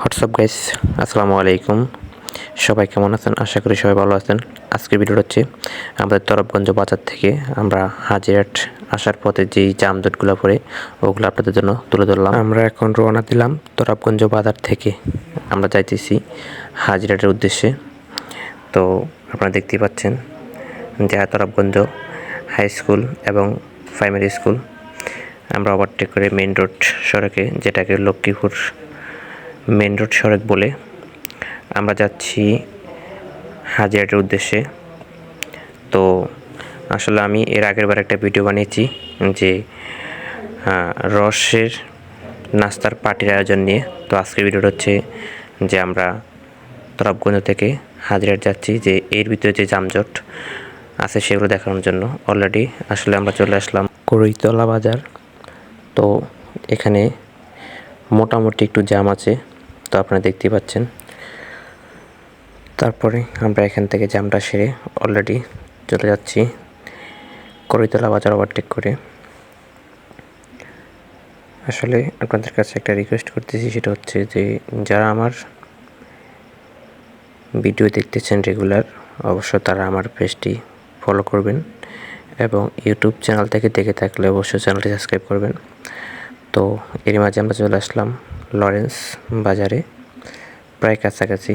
WhatsApp guys আসসালামু আলাইকুম সবাই কেমন আছেন? আশা করি সবাই ভালো আছেন। আজকের ভিডিওটা হচ্ছে আমাদের তরফগঞ্জ বাজার থেকে আমরা হাজিরাট আসার পথে যেই জামজটগুলো পড়ে, ওগুলো আপনাদের জন্য তুলে ধরলাম। আমরা এখন রওনা দিলাম তরফগঞ্জ বাজার থেকে। আমরা যাইতেছি হাজিরাটের উদ্দেশ্যে। তো আপনারা দেখতেই পাচ্ছেন যে তরফগঞ্জ হাই স্কুল এবং প্রাইমারি স্কুল আমরা ওভারটেক করে মেইন রোড সড়কে, যেটাকে লক্ষ্মীপুর মেন রোড সড়ক বলে আমরা যাচ্ছি হাজিরাটের উদ্দেশ্যে। তো আসলে আমি এর আগের বার একটা ভিডিও বানিয়েছি যে রসের নাস্তার পার্টির আয়োজন নিয়ে। তো আজকের ভিডিওটা হচ্ছে যে আমরা তরফগঞ্জ থেকে হাজিরাট যাচ্ছি যে এর ভিতরে যে যানজট আছে সেগুলো দেখানোর জন্য। অলরেডি আসলে আমরা চলে আসলাম করইতলা বাজার। তো এখানে মোটামুটি একটু জ্যাম আছে। তো আপনারা দেখতেই পাচ্ছেন। তারপরে আমরা এখান থেকে জ্যামটা সেরে অলরেডি চলে যাচ্ছি করইতলা বাজার ওভারটেক করে। আসলে আপনাদের কাছে একটা রিকোয়েস্ট করতেছি, সেটা হচ্ছে যে যারা আমার ভিডিও দেখতেছেন রেগুলার অবশ্য তারা আমার পেজটি ফলো করবেন এবং ইউটিউব চ্যানেল থেকে দেখে থাকলে অবশ্যই চ্যানেলটি সাবস্ক্রাইব করবেন। তো এরই মাঝে আমরা চলে আসলাম লরেন্স বাজারে, প্রায় কাছাকাছি।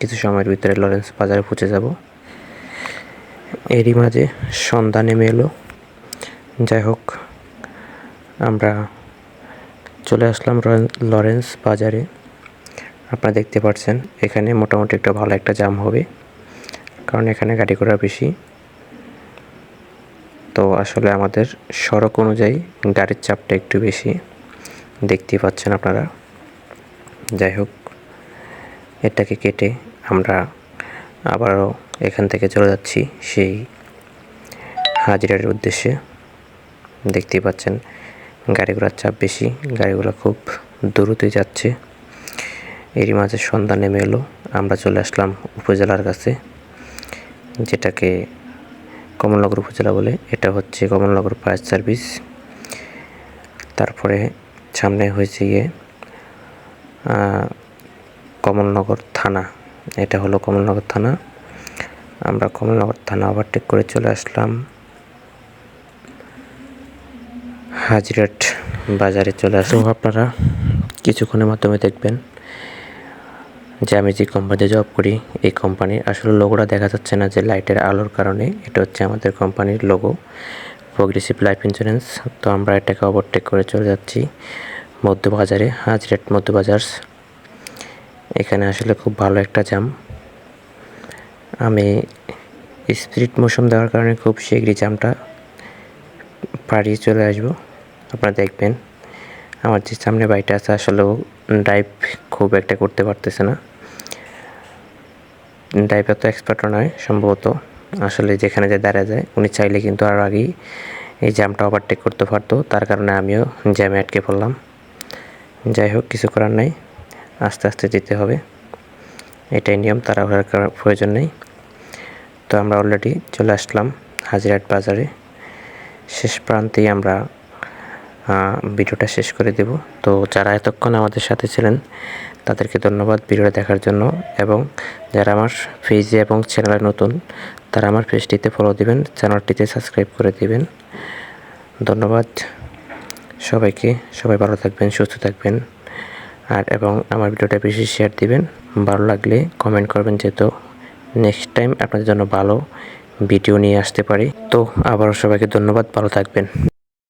কিছু সময়ের ভিতরে লরেন্স বাজারে পৌঁছে যাব। এরই মাঝে সন্ধ্যা নেমে এলো। যাই হোক, আমরা চলে আসলাম লরেন্স বাজারে। আপনারা দেখতে পাচ্ছেন, এখানে মোটামুটি একটা ভালো একটা জাম হবে, কারণ এখানে গাড়ি ঘোড়া বেশি। তো আসলে আমাদের সড়ক অনুযায়ী গাড়ির চাপটা একটু বেশি। দেখতেই পাচ্ছেন আপনারা। যাই হোক, এটাকে কেটে আমরা আবারও এখান থেকে চলে যাচ্ছি সেই হাজিরার উদ্দেশ্যে। দেখতেই পাচ্ছেন, গাড়িগুলোর চাপ বেশি, গাড়িগুলো খুব দ্রুতই যাচ্ছে। এরই মাঝে সন্ধ্যা নেমে এলো, আমরা চলে আসলাম উপজেলার কাছে, যেটাকে কমলনগর উপজেলা বলে। এটা হচ্ছে কমলনগর ফায়ার সার্ভিস। তারপরে সামনে হয়েছে গিয়ে কমলনগর থানা। এটা হলো কমলনগর থানা। আমরা কমলনগর থানা ওভারটেক করে চলে আসলাম হাজিরাট বাজারে চলে আসলাম। আপনারা কিছুক্ষণের মাধ্যমে দেখবেন যে আমি যে কোম্পানিতে জব করি, এই কোম্পানির আসলে লোগোটা দেখা যাচ্ছে না যে লাইটের আলোর কারণে, এটা হচ্ছে আমাদের কোম্পানির লোগো প্রোগ্রেসিভ লাইফ ইন্স্যুরেন্স তো আমরা এটাকে ওভারটেক করে চলে যাচ্ছি মধ্যবাজারে হাজরেট মধ্যবাজার এখানে আসলে খুব ভালো একটা জাম আমি স্পিরিট মৌসুম দেওয়ার কারণে খুব শীঘ্রই জামটা পাড়িয়ে চলে আসব। আপনারা দেখবেন, আমার যে সামনে বাড়িটা আছে আসলেও ড্রাইভ খুব একটা করতে পারতেছে না। ড্রাইভ এত এক্সপার্টও নয়, সম্ভবত। আসলে যেখানে যে দাঁড়া যায়, উনি চাইলে কিন্তু আরও আগেই এই জ্যামটা ওভারটেক করতে পারতো। তার কারণে আমিও জ্যামে আটকে পড়লাম। যাই হোক, কিছু করার নাই। আস্তে আস্তে যেতে হবে। এটাই নিয়ম, তাড়াহুড়ার করার প্রয়োজন নেই। তো আমরা অলরেডি চলে আসলাম হাজিরাট বাজারে। শেষ প্রান্তেই আমরা ভিডিওটা শেষ করে দেব। তো যারা এতক্ষণ আমাদের সাথে ছিলেন তাদেরকে ধন্যবাদ ভিডিওটা দেখার জন্য। এবং যারা আমার পেজে এবং চ্যানেলে নতুন, তারা আমার পেজটিতে ফলো দিবেন চ্যানেলটিতে সাবস্ক্রাইব করে দিবেন। ধন্যবাদ সবাইকে, সবাই ভালো থাকবেন, সুস্থ থাকবেন। আর এবং আমার ভিডিওটা বেশি শেয়ার দিবেন, ভালো লাগলে কমেন্ট করবেন যেহেতু নেক্সট টাইম আপনাদের জন্য ভালো ভিডিও নিয়ে আসতে পারি। তো আবারও সবাইকে ধন্যবাদ, ভালো থাকবেন।